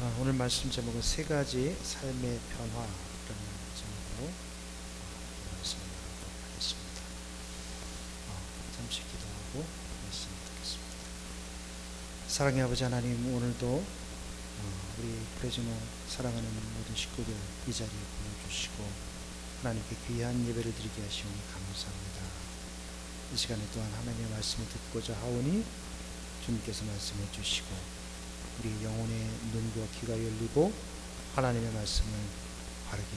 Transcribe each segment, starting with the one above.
아, 오늘 말씀 제목은 세 가지 삶의 변화라는 제목으로 어, 말씀을 나누도록 하겠습니다. 어, 잠시 기도하고 말씀 듣겠습니다. 사랑의 아버지 하나님 오늘도 어, 우리 프레즈노 사랑하는 모든 식구들 이 자리에 보내주시고 하나님께 귀한 예배를 드리게 하시오니 감사합니다. 이 시간에 또한 하나님의 말씀을 듣고자 하오니 주님께서 말씀해 주시고 우리 영혼의 눈과 귀가 열리고 하나님의 말씀을 바르게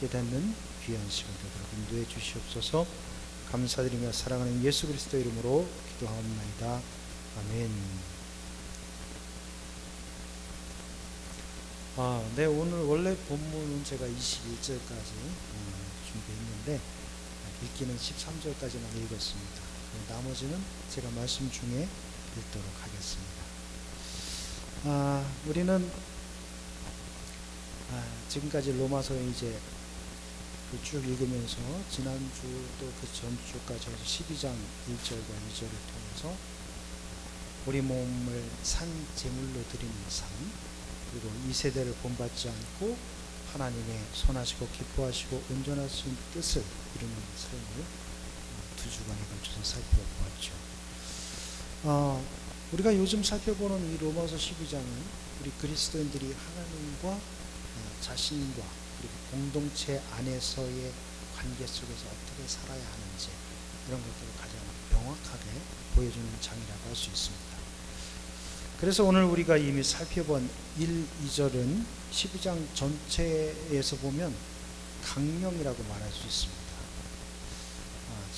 깨닫는 귀한 시간 되도록 인도해 주시옵소서 감사드리며 사랑하는 예수 그리스도 이름으로 기도하옵나이다. 아멘. 아, 네, 오늘 원래 본문은 제가 21절까지 음, 준비했는데 읽기는 13절까지만 읽었습니다. 나머지는 제가 말씀 중에 읽도록 하겠습니다. 아, 우리는 아, 지금까지 로마서에 이제 그쭉 읽으면서 지난주 또 그 전주까지 해서 12장 1절과 2절을 통해서 우리 몸을 산 제물로 드리는 삶 그리고 이 세대를 본받지 않고 하나님의 선하시고 기뻐하시고 온전하신 뜻을 이루는 삶을 두 주간에 걸쳐서 살펴보았죠. 어, 우리가 요즘 살펴보는 이 로마서 12장은 우리 그리스도인들이 하나님과 어, 자신과 그리고 공동체 안에서의 관계 속에서 어떻게 살아야 하는지 이런 것들을 가장 명확하게 보여주는 장이라고 할 수 있습니다. 그래서 오늘 우리가 이미 살펴본 1, 2절은 12장 전체에서 보면 강령이라고 말할 수 있습니다.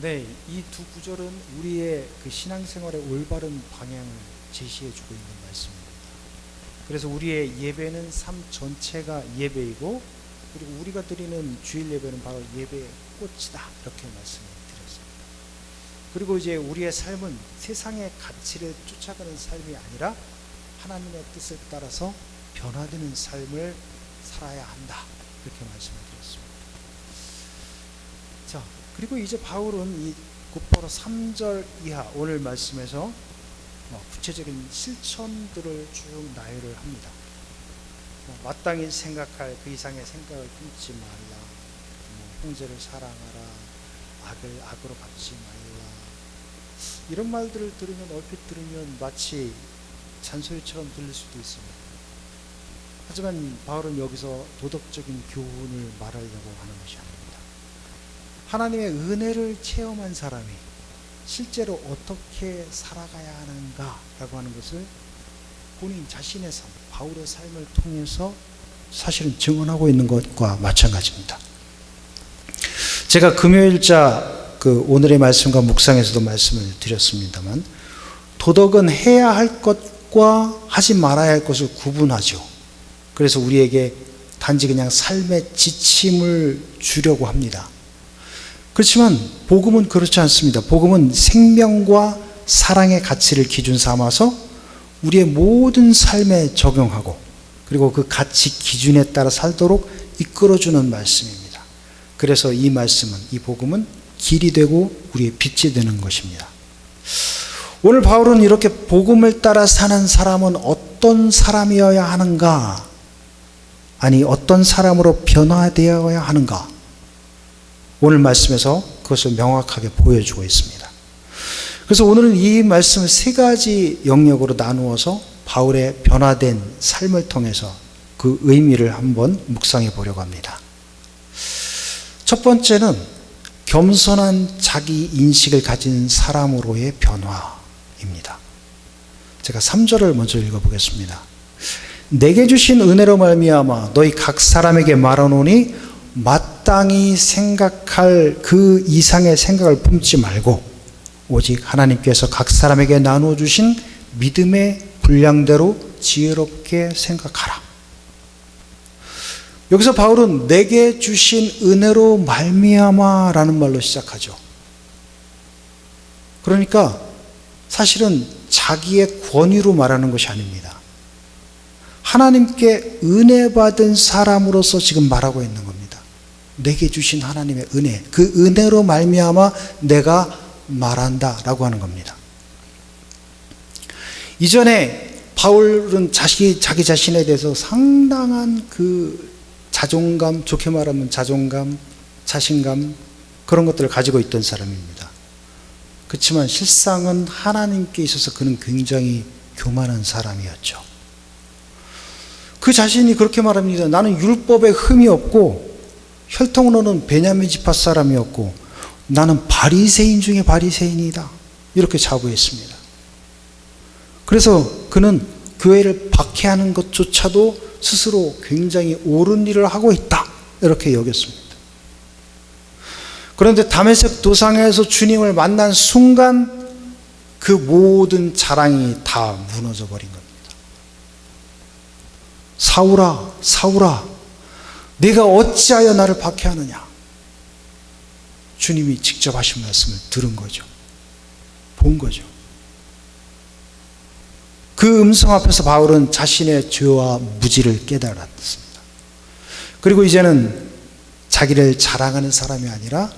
네, 이 두 구절은 우리의 그 신앙생활의 올바른 방향을 제시해 주고 있는 말씀입니다. 그래서 우리의 예배는 삶 전체가 예배이고 그리고 우리가 드리는 주일 예배는 바로 예배의 꽃이다. 이렇게 말씀을 드렸습니다. 그리고 이제 우리의 삶은 세상의 가치를 쫓아가는 삶이 아니라 하나님의 뜻을 따라서 변화되는 삶을 살아야 한다. 이렇게 말씀을 그리고 이제 바울은 이 곧바로 3절 이하 오늘 말씀에서 어, 구체적인 실천들을 쭉 나열을 합니다. 어, 마땅히 생각할 그 이상의 생각을 품지 말라. 뭐 형제를 사랑하라. 악을 악으로 갚지 말라. 이런 말들을 들으면 얼핏 들으면 마치 잔소리처럼 들릴 수도 있습니다. 하지만 바울은 여기서 도덕적인 교훈을 말하려고 하는 것이 아닙니다. 하나님의 은혜를 체험한 사람이 실제로 어떻게 살아가야 하는가라고 하는 것을 본인 자신의 삶, 바울의 삶을 통해서 사실은 증언하고 있는 것과 마찬가지입니다. 제가 금요일자 그 오늘의 말씀과 묵상에서도 말씀을 드렸습니다만 도덕은 해야 할 것과 하지 말아야 할 것을 구분하죠. 그래서 우리에게 단지 그냥 삶의 지침을 주려고 합니다. 그렇지만 복음은 그렇지 않습니다. 복음은 생명과 사랑의 가치를 기준 삼아서 우리의 모든 삶에 적용하고 그리고 그 가치 기준에 따라 살도록 이끌어주는 말씀입니다. 그래서 이 말씀은, 이 복음은 길이 되고 우리의 빛이 되는 것입니다. 오늘 바울은 이렇게 복음을 따라 사는 사람은 어떤 사람이어야 하는가? 아니, 어떤 사람으로 변화되어야 하는가? 오늘 말씀에서 그것을 명확하게 보여주고 있습니다. 그래서 오늘은 이 말씀을 세 가지 영역으로 나누어서 바울의 변화된 삶을 통해서 그 의미를 한번 묵상해 보려고 합니다. 첫 번째는 겸손한 자기 인식을 가진 사람으로의 변화입니다. 제가 3절을 먼저 읽어 보겠습니다. 내게 주신 은혜로 말미암아 너희 각 사람에게 말하노니 마땅히 생각할 그 이상의 생각을 품지 말고 오직 하나님께서 각 사람에게 나누어 주신 믿음의 분량대로 지혜롭게 생각하라. 여기서 바울은 내게 주신 은혜로 말미암아라는 말로 시작하죠. 그러니까 사실은 자기의 권위로 말하는 것이 아닙니다. 하나님께 은혜 받은 사람으로서 지금 말하고 있는 겁니다. 내게 주신 하나님의 은혜, 그 은혜로 말미암아 내가 말한다라고 하는 겁니다. 이전에 바울은 자기 자기 자신에 대해서 상당한 그 자존감, 좋게 말하면 자존감, 자신감 그런 것들을 가지고 있던 사람입니다. 그렇지만 실상은 하나님께 있어서 그는 굉장히 교만한 사람이었죠. 그 자신이 그렇게 말합니다. 나는 율법에 흠이 없고 혈통으로는 베냐민 지파 사람이었고 나는 바리새인 중에 바리새인이다. 이렇게 자부했습니다. 그래서 그는 교회를 박해하는 것조차도 스스로 굉장히 옳은 일을 하고 있다. 이렇게 여겼습니다. 그런데 담에색 도상에서 주님을 만난 순간 그 모든 자랑이 다 무너져 버린 겁니다. 사울아, 사울아, 네가 어찌하여 나를 박해하느냐? 주님이 직접 하신 말씀을 들은 거죠. 본 거죠. 그 음성 앞에서 바울은 자신의 죄와 무지를 깨달았습니다. 그리고 이제는 자기를 자랑하는 사람이 아니라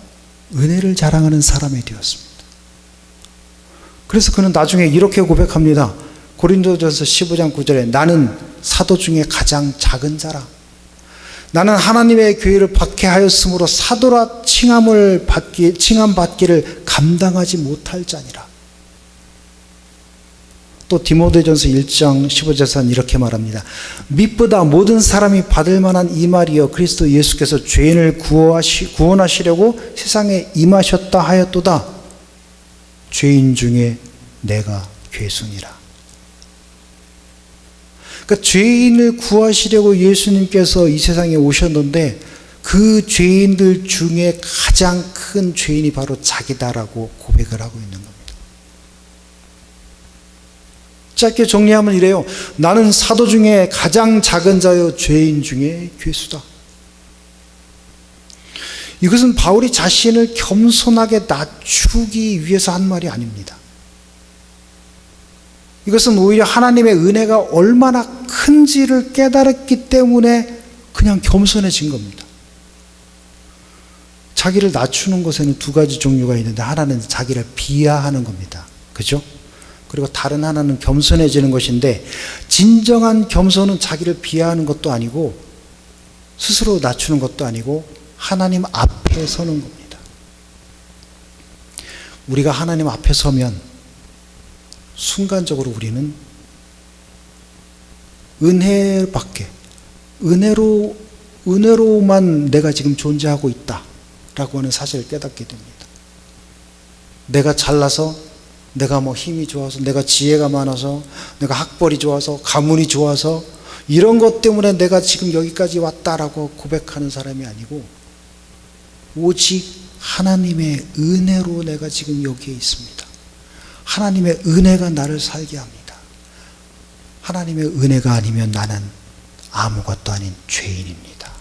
은혜를 자랑하는 사람이 되었습니다. 그래서 그는 나중에 이렇게 고백합니다. 고린도전서 15장 9절에 나는 사도 중에 가장 작은 자라. 나는 하나님의 교회를 박해하였으므로 사도라 칭함을 받기 칭함 받기를 감당하지 못할 자니라. 또 디모데전서 1장 15절에서는 이렇게 말합니다. 밑보다 모든 사람이 받을 만한 이 말이여 그리스도 예수께서 죄인을 구하시, 구원하시려고 세상에 임하셨다 하였도다. 죄인 중에 내가 괴순이라. 그러니까 죄인을 구하시려고 예수님께서 이 세상에 오셨는데 그 죄인들 중에 가장 큰 죄인이 바로 자기다라고 고백을 하고 있는 겁니다. 짧게 정리하면 이래요. 나는 사도 중에 가장 작은 자요 죄인 중에 괴수다. 이것은 바울이 자신을 겸손하게 낮추기 위해서 한 말이 아닙니다. 이것은 오히려 하나님의 은혜가 얼마나 큰지를 깨달았기 때문에 그냥 겸손해진 겁니다. 자기를 낮추는 것에는 두 가지 종류가 있는데 하나는 자기를 비하하는 겁니다. 그죠? 그리고 다른 하나는 겸손해지는 것인데 진정한 겸손은 자기를 비하하는 것도 아니고 스스로 낮추는 것도 아니고 하나님 앞에 서는 겁니다. 우리가 하나님 앞에 서면 순간적으로 우리는 은혜밖에 은혜로 은혜로만 내가 지금 존재하고 있다라고 하는 사실을 깨닫게 됩니다. 내가 잘나서 내가 뭐 힘이 좋아서 내가 지혜가 많아서 내가 학벌이 좋아서 가문이 좋아서 이런 것 때문에 내가 지금 여기까지 왔다라고 고백하는 사람이 아니고 오직 하나님의 은혜로 내가 지금 여기에 있습니다. 하나님의 은혜가 나를 살게 합니다. 하나님의 은혜가 아니면 나는 아무것도 아닌 죄인입니다.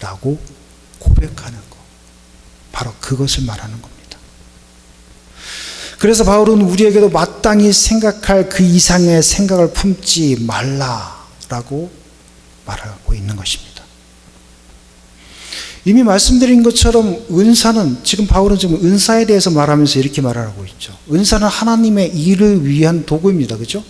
라고 고백하는 것. 바로 그것을 말하는 겁니다. 그래서 바울은 우리에게도 마땅히 생각할 그 이상의 생각을 품지 말라라고 말하고 있는 것입니다. 이미 말씀드린 것처럼 은사는 지금 바울은 지금 은사에 대해서 말하면서 이렇게 말하고 있죠. 은사는 하나님의 일을 위한 도구입니다. 그죠?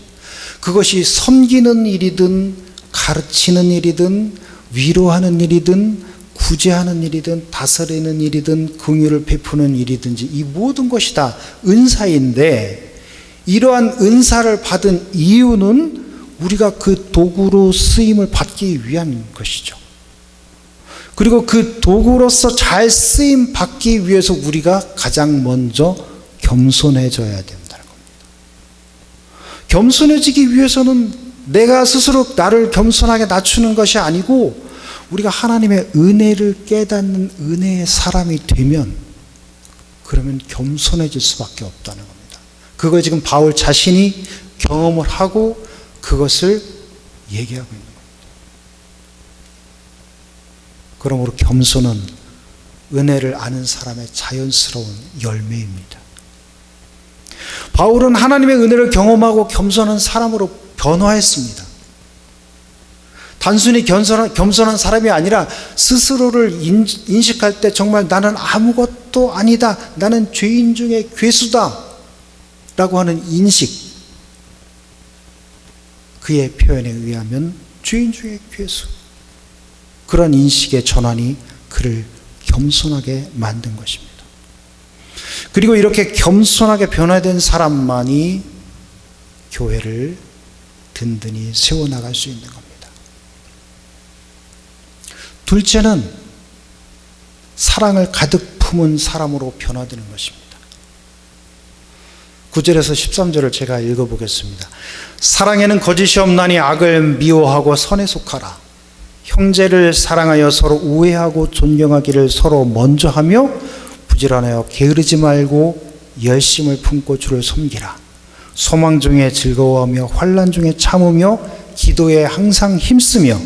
그것이 섬기는 일이든 가르치는 일이든 위로하는 일이든 구제하는 일이든 다스리는 일이든 긍휼을 베푸는 일이든지 이 모든 것이 다 은사인데 이러한 은사를 받은 이유는 우리가 그 도구로 쓰임을 받기 위한 것이죠. 그리고 그 도구로서 잘 쓰임 받기 위해서 우리가 가장 먼저 겸손해져야 된다는 겁니다. 겸손해지기 위해서는 내가 스스로 나를 겸손하게 낮추는 것이 아니고 우리가 하나님의 은혜를 깨닫는 은혜의 사람이 되면 그러면 겸손해질 수밖에 없다는 겁니다. 그걸 지금 바울 자신이 경험을 하고 그것을 얘기하고 있는 겁니다. 그러므로 겸손은 은혜를 아는 사람의 자연스러운 열매입니다. 바울은 하나님의 은혜를 경험하고 겸손한 사람으로 변화했습니다. 단순히 겸손한, 겸손한 사람이 아니라 스스로를 인, 인식할 때 정말 나는 아무것도 아니다. 나는 죄인 중에 괴수다. 라고 하는 인식. 그의 표현에 의하면 죄인 중에 괴수. 그런 인식의 전환이 그를 겸손하게 만든 것입니다. 그리고 이렇게 겸손하게 변화된 사람만이 교회를 든든히 세워나갈 수 있는 겁니다. 둘째는 사랑을 가득 품은 사람으로 변화되는 것입니다. 9절에서 13절을 제가 읽어보겠습니다. 사랑에는 거짓이 없나니 악을 미워하고 선에 속하라. 형제를 사랑하여 서로 우애하고 존경하기를 서로 먼저 하며 부지런하여 게으르지 말고 열심을 품고 주를 섬기라. 소망 중에 즐거워하며 환란 중에 참으며 기도에 항상 힘쓰며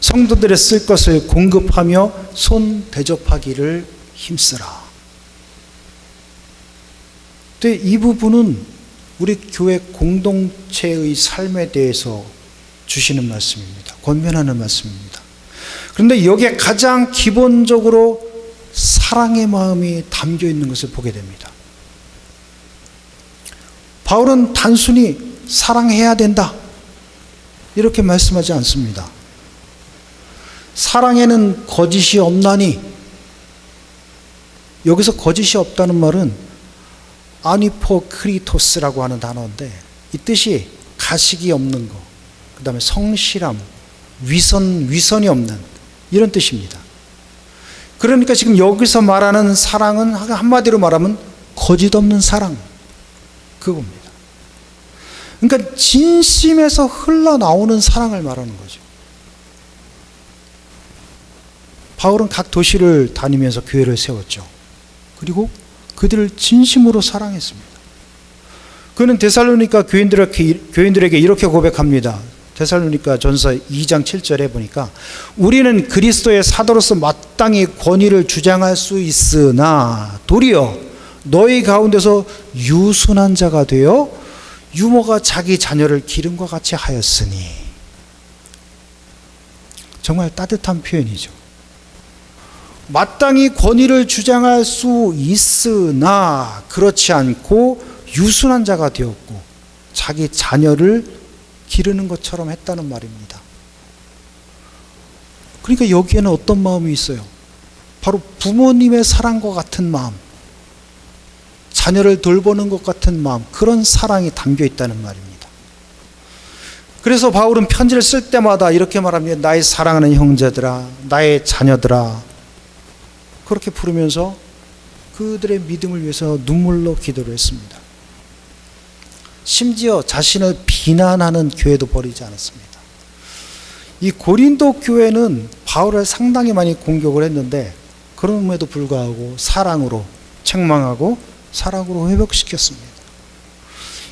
성도들의 쓸 것을 공급하며 손 대접하기를 힘쓰라. 근데 이 부분은 우리 교회 공동체의 삶에 대해서 주시는 말씀입니다. 권면하는 말씀입니다. 그런데 여기에 가장 기본적으로 사랑의 마음이 담겨 있는 것을 보게 됩니다. 바울은 단순히 사랑해야 된다. 이렇게 말씀하지 않습니다. 사랑에는 거짓이 없나니 여기서 거짓이 없다는 말은 아니포 크리토스라고 하는 단어인데 이 뜻이 가식이 없는 거, 그 다음에 성실함, 위선, 위선이 없는 이런 뜻입니다. 그러니까 지금 여기서 말하는 사랑은 한마디로 말하면 거짓 없는 사랑. 그겁니다. 그러니까 진심에서 흘러나오는 사랑을 말하는 거죠. 바울은 각 도시를 다니면서 교회를 세웠죠. 그리고 그들을 진심으로 사랑했습니다. 그는 교인들에게, 교인들에게 이렇게 고백합니다. 데살로니가 전서 2장 7절에 보니까 우리는 그리스도의 사도로서 마땅히 권위를 주장할 수 있으나 도리어 너희 가운데서 유순한 자가 되어 유모가 자기 자녀를 기름과 같이 하였으니 정말 따뜻한 표현이죠. 마땅히 권위를 주장할 수 있으나 그렇지 않고 유순한 자가 되었고 자기 자녀를 기르는 것처럼 했다는 말입니다. 그러니까 여기에는 어떤 마음이 있어요? 바로 부모님의 사랑과 같은 마음, 자녀를 돌보는 것 같은 마음, 그런 사랑이 담겨 있다는 말입니다. 그래서 바울은 편지를 쓸 때마다 이렇게 말합니다. 나의 사랑하는 형제들아, 나의 자녀들아, 그렇게 부르면서 그들의 믿음을 위해서 눈물로 기도를 했습니다. 심지어 자신을 비난하는 교회도 버리지 않았습니다. 이 고린도 교회는 바울을 상당히 많이 공격을 했는데 그럼에도 불구하고 사랑으로 책망하고 사랑으로 회복시켰습니다.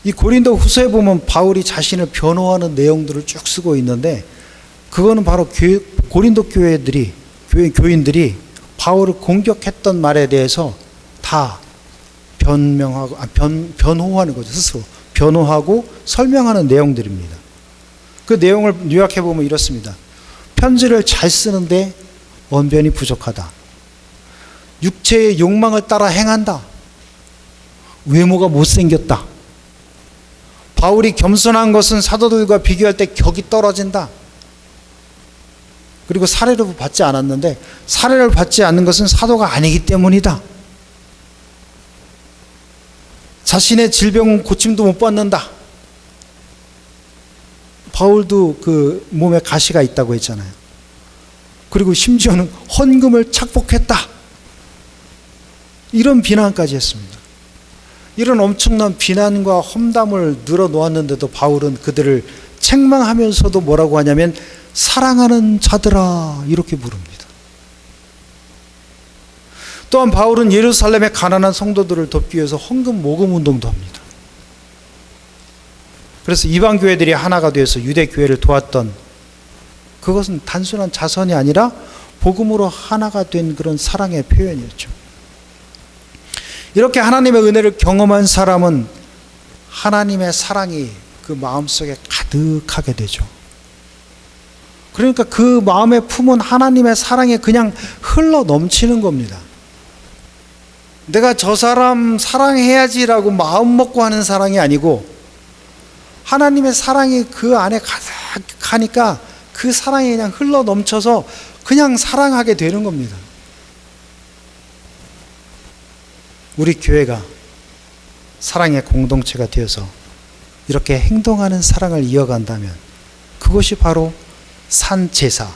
이 고린도 후서에 보면 바울이 자신을 변호하는 내용들을 쭉 쓰고 있는데 그거는 바로 교회, 고린도 교회들이 교회 교인들이 바울을 공격했던 말에 대해서 다 변명하고 아, 변 변호하는 거죠 스스로 변호하고 설명하는 내용들입니다. 그 내용을 요약해 보면 이렇습니다. 편지를 잘 쓰는데 언변이 부족하다. 육체의 욕망을 따라 행한다. 외모가 못생겼다. 바울이 겸손한 것은 사도들과 비교할 때 격이 떨어진다. 그리고 사례를 받지 않았는데 사례를 받지 않는 것은 사도가 아니기 때문이다. 자신의 질병은 고침도 못 받는다. 바울도 그 몸에 가시가 있다고 했잖아요. 그리고 심지어는 헌금을 착복했다. 이런 비난까지 했습니다. 이런 엄청난 비난과 험담을 늘어놓았는데도 바울은 그들을 책망하면서도 뭐라고 하냐면 사랑하는 자들아 이렇게 부릅니다. 또한 바울은 예루살렘의 가난한 성도들을 돕기 위해서 헌금 모금 운동도 합니다. 그래서 이방 교회들이 하나가 되어서 유대 교회를 도왔던 그것은 단순한 자선이 아니라 복음으로 하나가 된 그런 사랑의 표현이었죠. 이렇게 하나님의 은혜를 경험한 사람은 하나님의 사랑이 그 마음속에 가득하게 되죠. 그러니까 그 마음에 품은 하나님의 사랑이 그냥 흘러 넘치는 겁니다. 내가 저 사람 사랑해야지라고 마음 먹고 하는 사랑이 아니고 하나님의 사랑이 그 안에 가득하니까 그 사랑이 그냥 흘러 넘쳐서 그냥 사랑하게 되는 겁니다. 우리 교회가 사랑의 공동체가 되어서 이렇게 행동하는 사랑을 이어간다면 그것이 바로 산제사,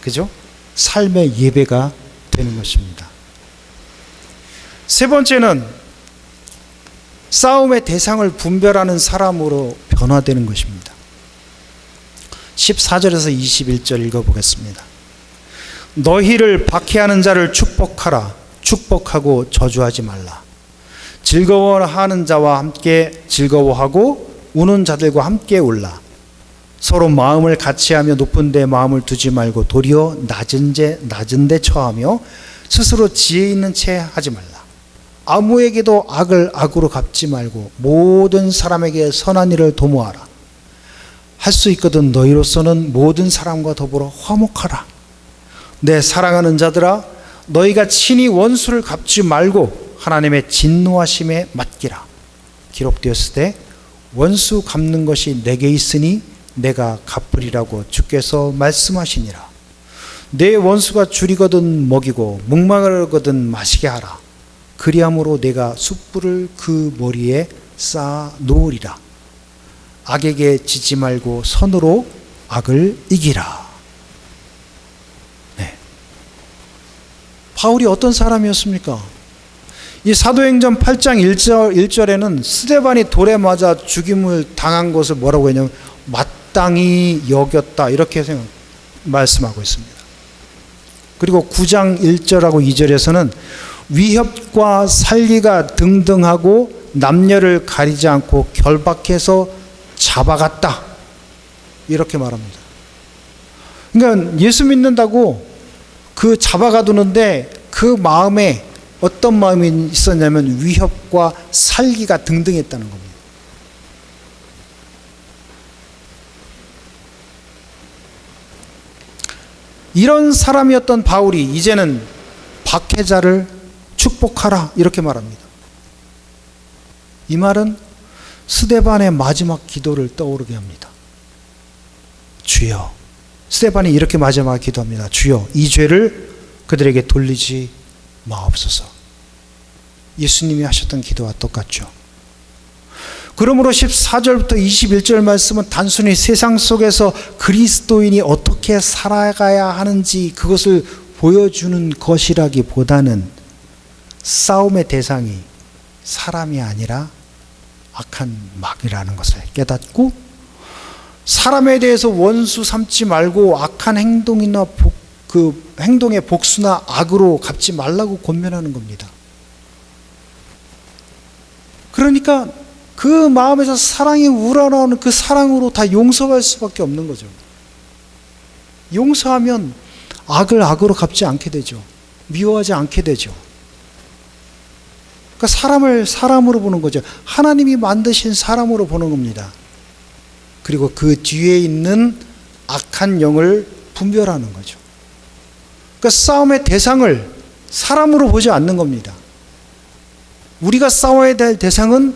그죠? 삶의 예배가 되는 것입니다. 세 번째는 싸움의 대상을 분별하는 사람으로 변화되는 것입니다. 14절에서 21절 읽어보겠습니다. 너희를 박해하는 자를 축복하라. 축복하고 저주하지 말라. 즐거워하는 자와 함께 즐거워하고 우는 자들과 함께 울라. 서로 마음을 같이하며 높은 데 마음을 두지 말고 도리어 낮은 데 낮은 데 처하며 스스로 지혜 있는 채 하지 말라. 아무에게도 악을 악으로 갚지 말고 모든 사람에게 선한 일을 도모하라. 할 수 있거든 너희로서는 모든 사람과 더불어 화목하라. 내 사랑하는 자들아 너희가 친히 원수를 갚지 말고 하나님의 진노하심에 맡기라. 기록되었을 때 원수 갚는 것이 내게 있으니 내가 갚으리라고 주께서 말씀하시니라. 내 원수가 줄이거든 먹이고 목마르거든 마시게 하라. 그리함으로 내가 숯불을 그 머리에 쌓아 놓으리라. 악에게 지지 말고 선으로 악을 이기라. 네. 바울이 어떤 사람이었습니까? 이 사도행전 8장 1절, 1절에는 스데반이 돌에 맞아 죽임을 당한 것을 뭐라고 했냐면 마땅히 여겼다 이렇게 생각, 말씀하고 있습니다. 그리고 9장 1절하고 2절에서는 위협과 살기가 등등하고 남녀를 가리지 않고 결박해서 잡아갔다 이렇게 말합니다. 그러니까 예수 믿는다고 그 잡아가두는데 그 마음에 어떤 마음이 있었냐면 위협과 살기가 등등했다는 겁니다. 이런 사람이었던 바울이 이제는 박해자를 축복하라 이렇게 말합니다. 이 말은 스데반의 마지막 기도를 떠오르게 합니다. 주여. 스데반이 이렇게 마지막 기도합니다. 주여, 이 죄를 그들에게 돌리지 마옵소서. 예수님이 하셨던 기도와 똑같죠. 그러므로 14절부터 21절 말씀은 단순히 세상 속에서 그리스도인이 어떻게 살아가야 하는지 그것을 보여주는 것이라기보다는 싸움의 대상이 사람이 아니라 악한 막이라는 것을 깨닫고 사람에 대해서 원수 삼지 말고 악한 행동이나 복, 그 행동의 복수나 악으로 갚지 말라고 권면하는 겁니다. 그러니까 그 마음에서 사랑이 우러나오는 그 사랑으로 다 용서할 수밖에 없는 거죠. 용서하면 악을 악으로 갚지 않게 되죠. 미워하지 않게 되죠. 그러니까 사람을 사람으로 보는 거죠. 하나님이 만드신 사람으로 보는 겁니다. 그리고 그 뒤에 있는 악한 영을 분별하는 거죠. 그러니까 싸움의 대상을 사람으로 보지 않는 겁니다. 우리가 싸워야 될 대상은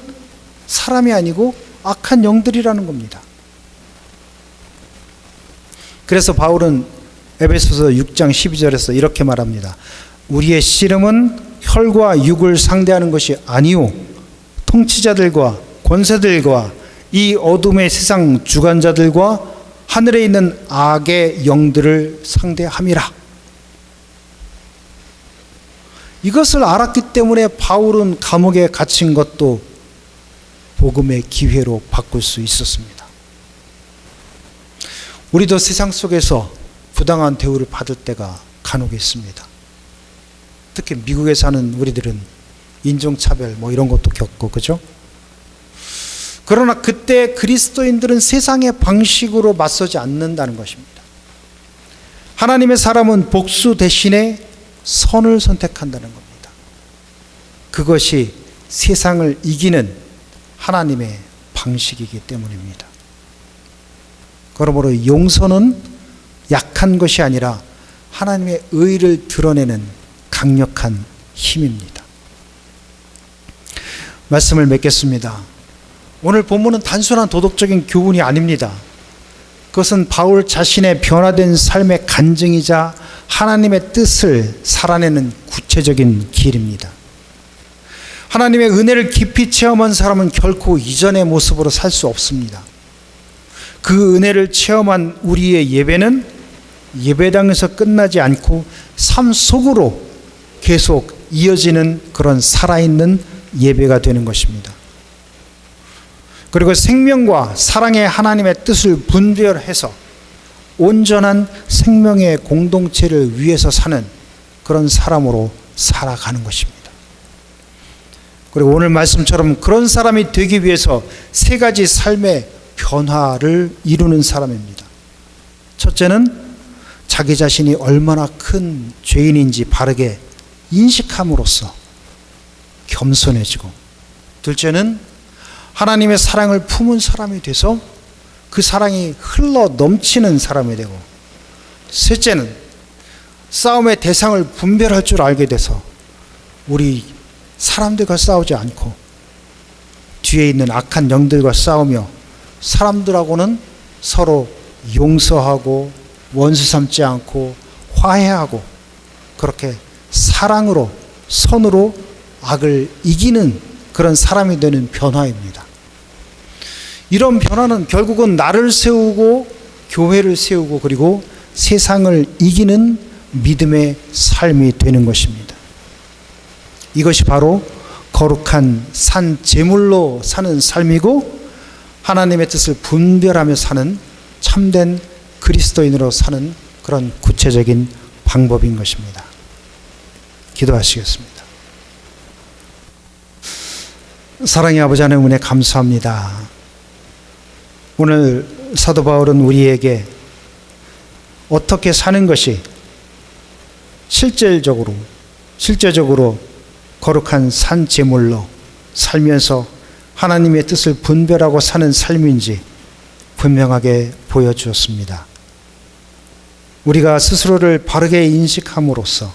사람이 아니고 악한 영들이라는 겁니다. 그래서 바울은 에베소서 6장 12절에서 이렇게 말합니다. 우리의 씨름은 혈과 육을 상대하는 것이 아니요 통치자들과 권세들과 이 어둠의 세상 주관자들과 하늘에 있는 악의 영들을 상대함이라. 이것을 알았기 때문에 바울은 감옥에 갇힌 것도 복음의 기회로 바꿀 수 있었습니다. 우리도 세상 속에서 부당한 대우를 받을 때가 간혹 있습니다. 특히 미국에 사는 우리들은 인종차별 뭐 이런 것도 겪고 그죠? 그러나 그때 그리스도인들은 세상의 방식으로 맞서지 않는다는 것입니다. 하나님의 사람은 복수 대신에 선을 선택한다는 겁니다. 그것이 세상을 이기는 하나님의 방식이기 때문입니다. 그러므로 용서는 약한 것이 아니라 하나님의 의를 드러내는 강력한 힘입니다. 말씀을 맺겠습니다. 오늘 본문은 단순한 도덕적인 교훈이 아닙니다. 그것은 바울 자신의 변화된 삶의 간증이자 하나님의 뜻을 살아내는 구체적인 길입니다. 하나님의 은혜를 깊이 체험한 사람은 결코 이전의 모습으로 살 수 없습니다. 그 은혜를 체험한 우리의 예배는 예배당에서 끝나지 않고 삶 속으로 계속 이어지는 그런 살아있는 예배가 되는 것입니다. 그리고 생명과 사랑의 하나님의 뜻을 분별해서 온전한 생명의 공동체를 위해서 사는 그런 사람으로 살아가는 것입니다. 그리고 오늘 말씀처럼 그런 사람이 되기 위해서 세 가지 삶의 변화를 이루는 사람입니다. 첫째는 자기 자신이 얼마나 큰 죄인인지 바르게 인식함으로써 겸손해지고 둘째는 하나님의 사랑을 품은 사람이 돼서 그 사랑이 흘러 넘치는 사람이 되고 셋째는 싸움의 대상을 분별할 줄 알게 돼서 우리 사람들과 싸우지 않고 뒤에 있는 악한 영들과 싸우며 사람들하고는 서로 용서하고 원수 삼지 않고 화해하고 그렇게 사랑으로 선으로 악을 이기는 그런 사람이 되는 변화입니다. 이런 변화는 결국은 나를 세우고 교회를 세우고 그리고 세상을 이기는 믿음의 삶이 되는 것입니다. 이것이 바로 거룩한 산 제물로 사는 삶이고 하나님의 뜻을 분별하며 사는 참된 그리스도인으로 사는 그런 구체적인 방법인 것입니다. 기도하시겠습니다. 사랑의 아버지 하나님 은혜 감사합니다. 오늘 사도 바울은 우리에게 어떻게 사는 것이 실질적으로 실제적으로 거룩한 산 제물로 살면서 하나님의 뜻을 분별하고 사는 삶인지 분명하게 보여주었습니다. 우리가 스스로를 바르게 인식함으로써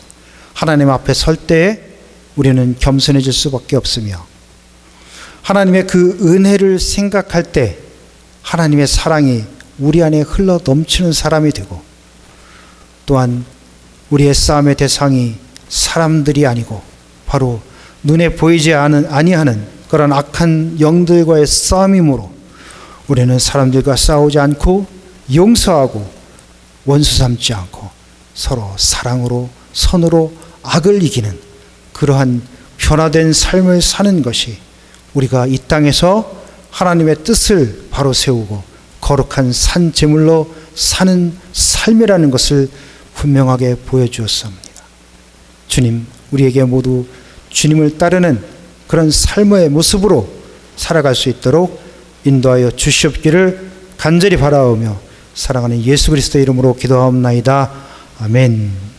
하나님 앞에 설 때에 우리는 겸손해질 수밖에 없으며 하나님의 그 은혜를 생각할 때 하나님의 사랑이 우리 안에 흘러 넘치는 사람이 되고 또한 우리의 싸움의 대상이 사람들이 아니고 바로 눈에 보이지 않은 아니하는 그런 악한 영들과의 싸움이므로 우리는 사람들과 싸우지 않고 용서하고 원수 삼지 않고 서로 사랑으로 선으로 악을 이기는 그러한 변화된 삶을 사는 것이 우리가 이 땅에서 하나님의 뜻을 바로 세우고 거룩한 산 제물로 사는 삶이라는 것을 분명하게 보여주었습니다. 주님, 우리에게 모두 주님을 따르는 그런 삶의 모습으로 살아갈 수 있도록 인도하여 주시옵기를 간절히 바라오며 사랑하는 예수 그리스도 이름으로 기도하옵나이다. 아멘.